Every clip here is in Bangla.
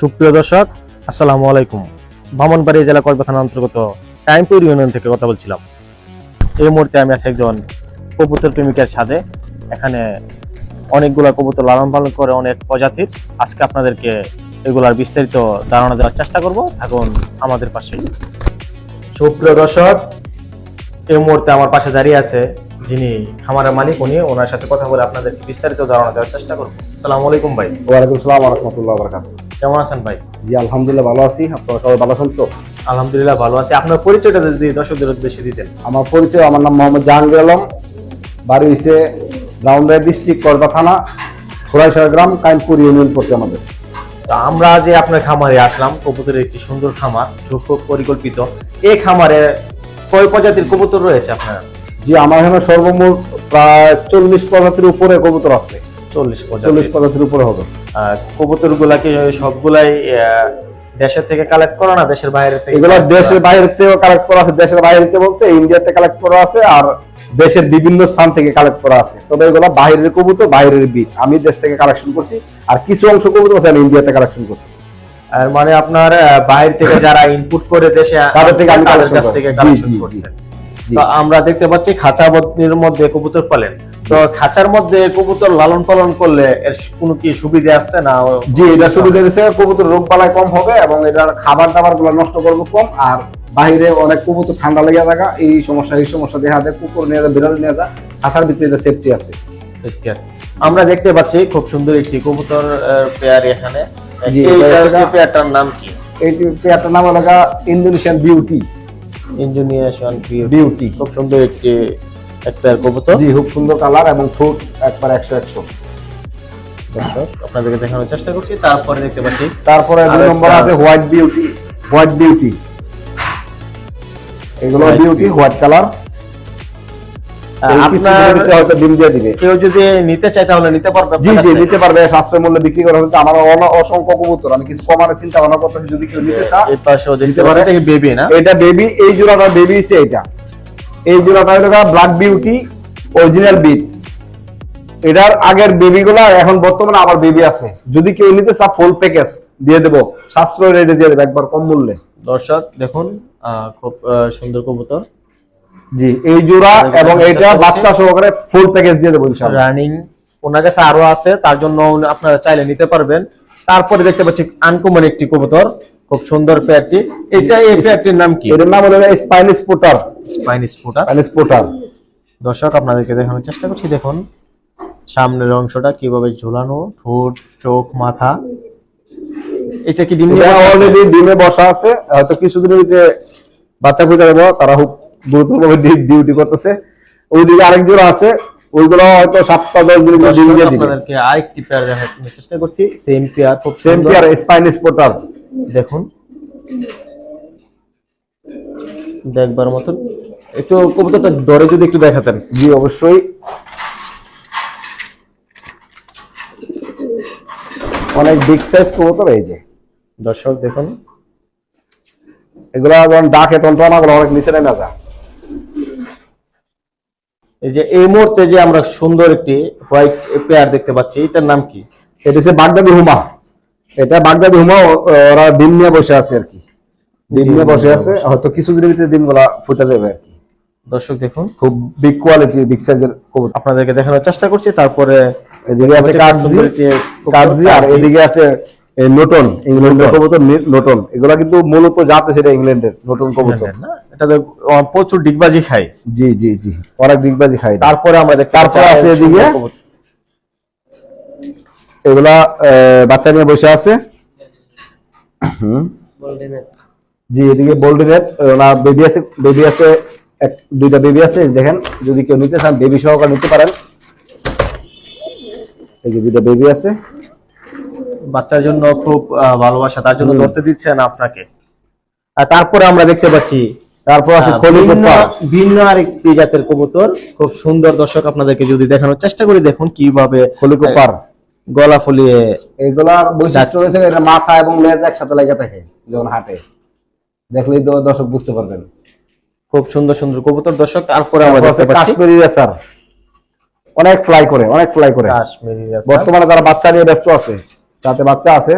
সুপ্রিয় দর্শক, আসসালামু আলাইকুম। বামনবাড়ি জেলা কলবা থানা অন্তর্গত টাইমপুর ইউনিয়ন থেকে কথা বলছিলাম। এই মুহূর্তে আমি আছি একজন কবুতর প্রেমিকের সাথে এখানে অনেকগুলা কবুতর লালন পালন করে অনেক প্রজাতির। আজকে আপনাদেরকে এগুলার বিস্তারিত ধারণা দেওয়ার চেষ্টা করব। থাকুন আমাদের পাশে। সুপ্রিয় দর্শক, এই মুহূর্তে আমার পাশে দাঁড়িয়ে আছে যিনি খামারের মালিক, উনি ওনার সাথে কথা বলে আপনাদেরকে বিস্তারিত ধারণা দেওয়ার চেষ্টা করব। আসসালামু আলাইকুম ভাই। ওয়ালাইকুম সালাম রহমতুল্লাহ কেমন আছেন ভাই? জি আলহামদুলিল্লাহ ভালো আছি। আপনারা সবাই ভালো আছেন তো? আলহামদুলিল্লাহ ভালো আছি। আপনার পরিচয়টা যদি দর্শকদের উদ্দেশ্যে দিতেন। আমার পরিচয় আমার নাম মোহাম্মদ জাহাঙ্গীর আলম। বাড়ি হয়েছে রাউন্ডার ডিস্ট্রিক্ট করবা থানা খোরাইশাহ গ্রাম কাইমপুর ইউনিয়ন পড়ছে আমাদের। তো আমরা যে আপনার খামারে আসলাম কবুতরের একটি সুন্দর খামার খুব পরিকল্পিত। এই খামারে কয় প্রজাতির কবুতর রয়েছে আপনার? জি আমার এখানে সর্বমোট প্রায় চল্লিশ প্রজাতির উপরে কবুতর আছে। চল্লিশ উপরে হবে। কবুতর গুলাকে সবগুলাই দেশের থেকে কালেক্ট করা না দেশের বাইরে থেকে এগুলো দেশের বাইরে থেকে কালেক্ট করা আছে দেশের বাইরে বলতে ইন্ডিয়াতে কালেক্ট করা আছে আর দেশের বিভিন্ন স্থান থেকে কালেক্ট করা আছে। তবে এগুলো বাইরের কবুতর বাইরের বিট আমি দেশ থেকে কালেকশন করছি আর কিছু অংশ কবুতর আছে আমি ইন্ডিয়াতে কালেকশন করছি। আর মানে আপনার বাইরে থেকে যারা ইনপুট করে দেশে তাদের থেকে আমি কালেকশন। তো আমরা দেখতে পাচ্ছি খাঁচা বদ্রির মধ্যে কবুতর পালেন। তো খাঁচার মধ্যে কবুতর লালন পালন করলে এর কোনো কি সুবিধা আছে না জি এটা সুবিধা কবুতর রোগ বালাই কম হবে এবং এটার খাবার দাবারগুলো নষ্ট করবে কম আর বাইরে অনেক কবুতর ঠান্ডা লেগে থাকা এই সমস্যা এই সমস্যা দেখা যায় কুকুর নিয়ে যায় বিড়াল নিয়ে যায় খাসার ভিতরে সেফটি আছে। ঠিক আছে। আমরা দেখতে পাচ্ছি খুব সুন্দর একটি কবুতর পেয়ার এখানে। পেয়ারটার নাম কি? এই পেয়ারটার নাম হলো ইন্দোনেশিয়ান বিউটি ইঞ্জিনিয়ার বিউটি খুব সুন্দর একটি এক পেয়ার কবুতর? জি খুব সুন্দর কালার এবং একবার একশো একশো। দর্শক আপনাদেরকে দেখানোর চেষ্টা করছি। তারপরে দেখতে পাচ্ছি তারপরে দুই নম্বর আছে হোয়াইট বিউটি হোয়াইট বিউটি এগুলো বিউটি হোয়াইট কালার ডিম দিয়ে দিবে। কেউ যদি নিতে চায় তাহলে নিতে পারবে জি জি নিতে পারবে সাশ্রয় মূল্যে বিক্রি করা হচ্ছে। আমার অসংখ্য কবুতর আমি কিছু কমার চিন্তা ভাবনা করতেছি যদি কেউ নিতে চায় এই নিতে পারে। বেবি না? এটা বেবি এই জোড়াটা বেবি হচ্ছে এটা। এই জোড়াটা হলো ব্ল্যাক বিউটি অরিজিনাল বিট এটার আগের বেবি গুলা এখন বর্তমানে আবার বেবি আছে। যদি কেউ নিতে চায় ফুল প্যাকেজ দিয়ে দেবো। সাশ্রয় রেটে দিয়ে দেবো একবার কম মূল্যে। দর্শক দেখুন আহ, খুব সুন্দর কবুতর। জি এই জোড়া এবং কাছে এইটা আছে। বাচ্চা সহকারে ফুল প্যাকেজ দিয়ে দেবো ইনশাআল্লাহ। রানিং ওনার কাছে আরও আছে তার জন্য আপনারা চাইলে নিতে পারবেন। তারপরে দেখতে পাচ্ছি আনকমন একটি কবুতর। খুব সুন্দর পেয়ারটি। এটা এই পেয়ারটির নাম কি? এটার নাম হলো স্পাইনিস পোটার স্পাইনিশ ফুটা স্পাইনিস পোটার দর্শক আপনাদেরকে দেখানোর চেষ্টা করছি। দেখুন সামনের অংশটা কীভাবে ঝুলানো ঠোঁট চোখ মাথা। এটা কি ডিম দিয়ে বসা আছে? অলরেডি ডিমে বসা আছে। হয়তো কিছুদিনের যে বাচ্চা ফুটে দেবো তারা খুব গুরুত্বভাবে ডিউটি করতেছে। ওইদিকে আরেক জোড়া আছে। ওইগুলো হয়তো সাতটা দশ দিন ডিম দিয়ে দিবে। আপনাদেরকে আরেকটি পেয়ার দেখানোর চেষ্টা করছি। সেম পেয়ার খুব সেম। পেয়ার স্পাইনিস পোটার দেখুন। দেখবার মতন। একটু কবুতরটা ডরে যদি একটু দেখাতেন। জি অবশ্যই। অনেক বিগ সাইজ কবুতর এই যে। দর্শক দেখুন। এগুলা যখন ডাকে তখন টানাগুলো অনেক নিচে নেমে যায় এই যে এই মুহূর্তে যে আমরা সুন্দর একটি হোয়াইট পেয়ার দেখতে পাচ্ছি এটার নাম কি? এটা হচ্ছে বাগদাদি হুমা। এটা বাগদাদি হুমা ওরা ডিম নিয়ে বসে আছে আর কি। ডিম নিয়ে বসে আছে হয়তো কিছুদিনের ভিতরে ডিমগুলা ফুটে যাবে আর কি। দর্শক দেখুন। খুব বিগ কোয়ালিটি বিগ সাইজের কবুতর। আপনাদেরকে দেখানোর চেষ্টা করছি তারপরে এদিকে আছে কাগজি কাগজি আর এদিকে আছে নোটন ইংল্যান্ডের কবুতর। নোটন এগুলা কিন্তু মূলত জাত সেটা ইংল্যান্ডের নোটন কবুতর। এটা প্রচুর ডিগবাজি খায়। জি জি জি। অনেক ডিগবাজি খায়। তারপরে আমাদের তারপরে আছে এদিকে। এগুলা বাচ্চা নিয়ে বসে আছে। জি এদিকে ওনার বেবি আছে বেবি আছে এক দুইটা বেবি আছে দেখেন যদি কেউ নিতে চান বেবি সহকারে নিতে পারেন। এই যে দুইটা বেবি আছে। বাচ্চার জন্য খুব ভালোবাসা তার জন্য ধরতে দিচ্ছেন আপনাকে। আর তারপরে আমরা দেখতে পাচ্ছি তারপর আছে ভিন্ন আরেকটি জাতের কবুতর। খুব সুন্দর দর্শক আপনাদেরকে যদি দেখানোর চেষ্টা করি দেখুন কীভাবে খলি কোপার গলা ফুলিয়ে এগুলার বৈশিষ্ট্য রয়েছে এটা মাথা এবং লেজ একসাথে লেগে থাকে যখন হাঁটে। দেখলেই তো দর্শক বুঝতে পারবেন। খুব সুন্দর সুন্দর কবুতর। দর্শক তারপরে আমরা দেখতে পাচ্ছি। কাশ্মীরি রেসার। অনেক ফ্লাই করে অনেক ফ্লাই করে। কাশ্মীরি রাজা। বর্তমানে যারা বাচ্চা নিয়ে ব্যস্ত আছে যাতে বাচ্চা আছে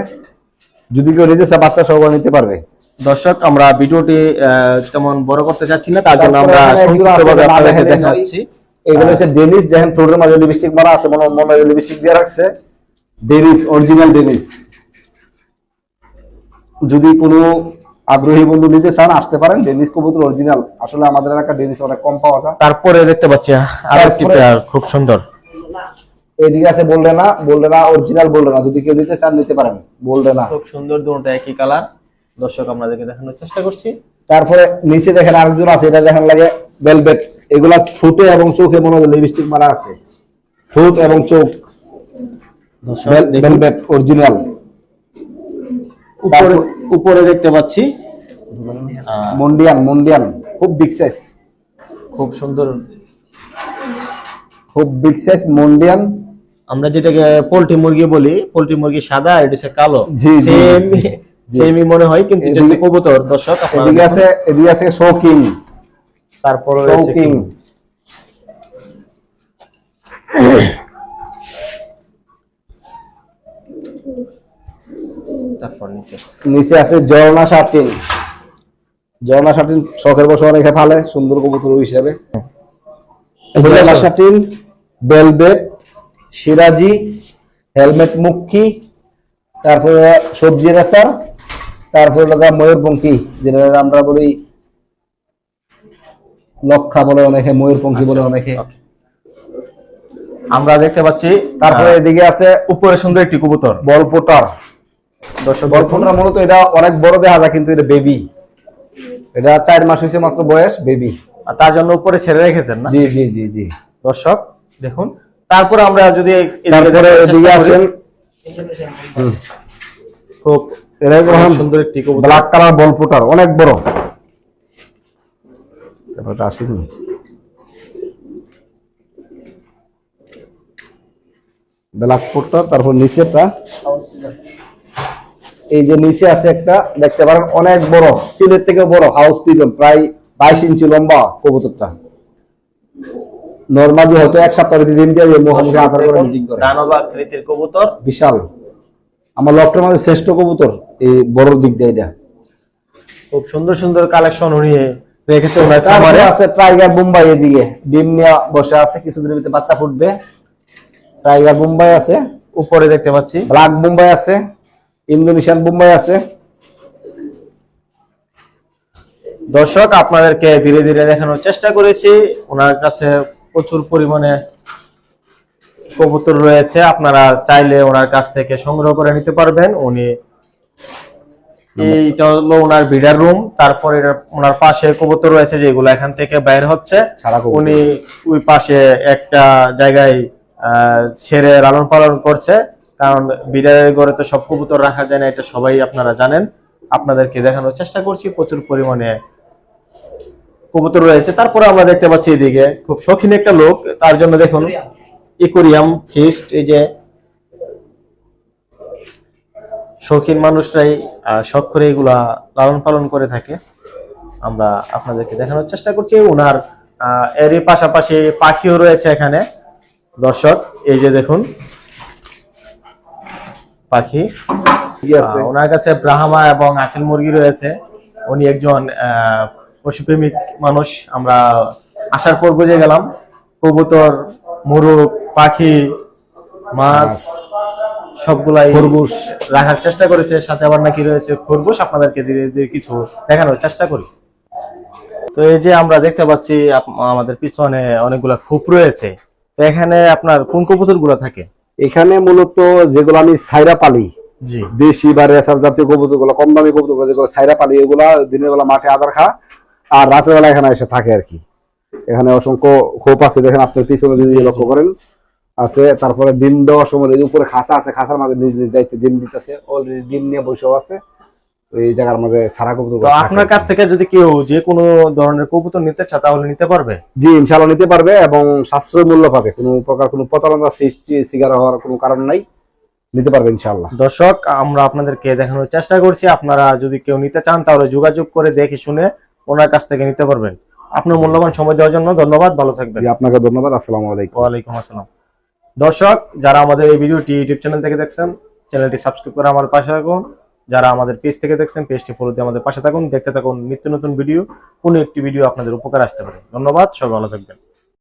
যদি কেউ চায় বাচ্চা সহকারে নিতে পারবে। দর্শক আমরা ভিডিওটি আহ, তেমন বড় করতে চাচ্ছি না তার জন্য আমরা সংক্ষিপ্তভাবে আপনাদেরকে দেখাচ্ছি। এগুলো হচ্ছে ডেনিস দেখেন ঠোঁটের মাঝে লিপস্টিক মারা আছে মনে মনে লিপস্টিক দিয়ে রাখছে। ডেনিস অরিজিনাল ডেনিস। যদি কোনো আগ্রহী বন্ধু নিতে চান আসতে পারেন। ডেনিস কবুতর অরিজিনাল। আসলে আমাদের এলাকা ডেনিস অনেক কম পাওয়া যায়। তারপরে দেখতে পাচ্ছি আর পেয়ার খুব সুন্দর। এদিকে আছে বললে না বললে না অরিজিনাল বললে না যদি কেউ নিতে চান নিতে পারেন। বললে না খুব সুন্দর দুটো একই কালার। দর্শক আপনাদেরকে দেখানোর চেষ্টা করছি। তারপরে নিচে দেখেন আরেকজন আছে। এটা দেখেন লাগে ভেলভেট এগুলা ঠোঁটে এবং চোখে মনে হয় লিপস্টিক মারা আছে। ঠোঁট এবং চোখ। ভেলভেট অরিজিনাল উপরে উপরে দেখতে পাচ্ছি মন্ডিয়ান মন্ডিয়ান খুব বিগ সাইজ খুব সুন্দর। খুব বিগ সাইজ মন্ডিয়ান আমরা যেটাকে পোল্ট্রি মুরগি বলি পোলট্রি মুরগি সাদা এটা কালো। সেম। সেমই মনে হয় কিন্তু এটা হচ্ছে কবুতর দর্শক এদিকে আছে এদিকে আছে শৌকিং তারপরে রয়েছে কি? তারপর নিচে। নিচে আছে ঝর্ণা শার্টিন ঝর্ণা শার্টিন শখের রেখে ফালে সুন্দর কবুতর হিসাবে। শার্টিন বেলবেট সিরাজি হেলমেট মুখী তারপরে সবজি রেসার তারপরে লাগা ময়ূরপঙ্খী যেটা আমরা বলি লক্ষা বলে অনেকে ময়ূরপঙ্খী বলে অনেকে। আমরা দেখতে পাচ্ছি তারপরে এদিকে আছে উপরে সুন্দর একটি কবুতর। বলপোটার দর্শক। মূলত এটা অনেক বড় দেখা যায় কিন্তু এটা বেবি এটা চার মাস হয়েছে মাত্র বয়স বেবি আর তার জন্য উপরে ছেড়ে রেখেছেন না? জি জি জি জি। দর্শক দেখুন তারপর আমরা যদি তারপরে এদিকে আসেন। খুব সুন্দর একটি ব্ল্যাক কালার বলপোটার অনেক বড়। ব্যাপারটা আসেনি। ব্ল্যাক পোটার তারপর নিচেটা এই যে নিচে আছে একটা দেখতে পারেন অনেক বড় সিলের থেকে বড় হাউস পিজন প্রায় বাইশ ইঞ্চি লম্বা কবুতরটা। নর্মালি হয়তো এক সপ্তাহ দিন দিয়ে মুখোমুখি আধার করে মিটিং করে। দানব আকৃতির কবুতর। বিশাল। আমার লকটার মধ্যে শ্রেষ্ঠ কবুতর এই বড় দিক দিয়ে এটা। খুব সুন্দর সুন্দর কালেকশন উনি রেখেছে ওনার খামারে। আছে টাইগার মুম্বাই এদিকে ডিম নিয়ে বসে আছে কিছুদিনের ভিতরে বাচ্চা ফুটবে। টাইগার মুম্বাই আছে। উপরে দেখতে পাচ্ছি। ব্ল্যাক মুম্বাই আছে। ইন্দোনেশিয়ান মুম্বাই আছে। দর্শক আপনাদেরকে ধীরে ধীরে দেখানোর চেষ্টা করেছি। ওনার কাছে প্রচুর পরিমাণে কবুতর রয়েছে। আপনারা চাইলে ওনার কাছ থেকে সংগ্রহ করে নিতে পারবেন। উনি এইটা হলো ওনার বিডার রুম তারপরে ওনার পাশে কবুতর রয়েছে যেগুলো এখান থেকে বাইর হচ্ছে। উনি ওই পাশে একটা জায়গায় আহ, ছেড়ে লালন পালন করছে। কারণ বিড়ালের ঘরে তো সব কবুতর রাখা যায় না, এটা সবাই আপনারা জানেন। আপনাদেরকে দেখানোর চেষ্টা করছি, প্রচুর পরিমাণে কবুতর রয়েছে। তারপরে আমরা দেখতে পাচ্ছি এদিকে খুব শৌখিন একটা লোক, তার জন্য দেখুন ইকোরিয়াম ফিস্ট, এই যে শৌখিন মানুষরাই শখ করে এগুলা লালন পালন করে থাকে। আমরা আপনাদেরকে দেখানোর চেষ্টা করছি। ওনার এরই পাশাপাশি পাখিও রয়েছে এখানে। দর্শক, এই যে দেখুন পাখি। ওনার কাছে ব্রাহ্মা এবং আচিল মুরগি রয়েছে। উনি একজন পশুপ্রেমিক মানুষ। আমরা আসার পর বুঝে গেলাম। কবুতর মুরগ পাখি মাছ সবগুলাই খরগোশ। রাখার চেষ্টা করেছে। সাথে আবার নাকি রয়েছে খরগোশ। আপনাদেরকে ধীরে ধীরে কিছু দেখানোর চেষ্টা করি। তো এই যে আমরা দেখতে পাচ্ছি আমাদের পিছনে অনেকগুলা খুপ রয়েছে। তো এখানে আপনার কোন কবুতরগুলো থাকে? এখানে মূলত যেগুলো আমি সাইরা পালি দেশি বা রেসার জাতীয় কবুতরগুলো কম দামি কবুতর যেগুলো সাইরা পালি এগুলো দিনের বেলা মাঠে আদার খা আর রাতের বেলা এখানে এসে থাকে আর কি। এখানে অসংখ্য খোপ আছে দেখেন আপনার পিছনে যদি লক্ষ্য করেন। আছে তারপরে ডিম দেওয়ার সময় উপরে খাসা আছে খাসার মাঝে নিজ নিজ দায়িত্বে ডিম দিতেছে অলরেডি ডিম নিয়ে বসেও আছে। এই জায়গার মধ্যে সারা কবুতর তো আপনার কাছ থেকে যদি কেউ যে কোনো ধরনের কবুতর নিতে চায় তাহলে নিতে পারবে? জি ইনশাল্লাহ নিতে পারবে এবং সাশ্রয় মূল্য পাবে। কোনো প্রকার কোনো প্রতারণা সৃষ্টি শিকার হওয়ার কোনো কারণ নাই। নিতে পারবে ইনশাল্লাহ দর্শক আমরা আপনাদেরকে দেখানোর চেষ্টা করছি। আপনারা যদি কেউ নিতে চান তাহলে যোগাযোগ করে দেখে শুনে ওনার কাছ থেকে নিতে পারবেন। আপনার মূল্যবান সময় দেওয়ার জন্য ধন্যবাদ ভালো থাকবেন। আপনাকে ধন্যবাদ আসসালামু আলাইকুম। ওয়ালাইকুম আসসালাম। দর্শক যারা আমাদের এই ভিডিওটি ইউটিউব চ্যানেল থেকে দেখছেন চ্যানেলটি সাবস্ক্রাইব করে আমার পাশে রাখুন যারা আমাদের পেজ থেকে দেখছেন পেজটি ফলো দিয়ে আমাদের পাশে থাকুন, দেখতে থাকুন নিত্য নতুন ভিডিও কোনো একটি ভিডিও আপনাদের উপকার আসতে পারে। ধন্যবাদ, সবাই ভালো থাকবেন।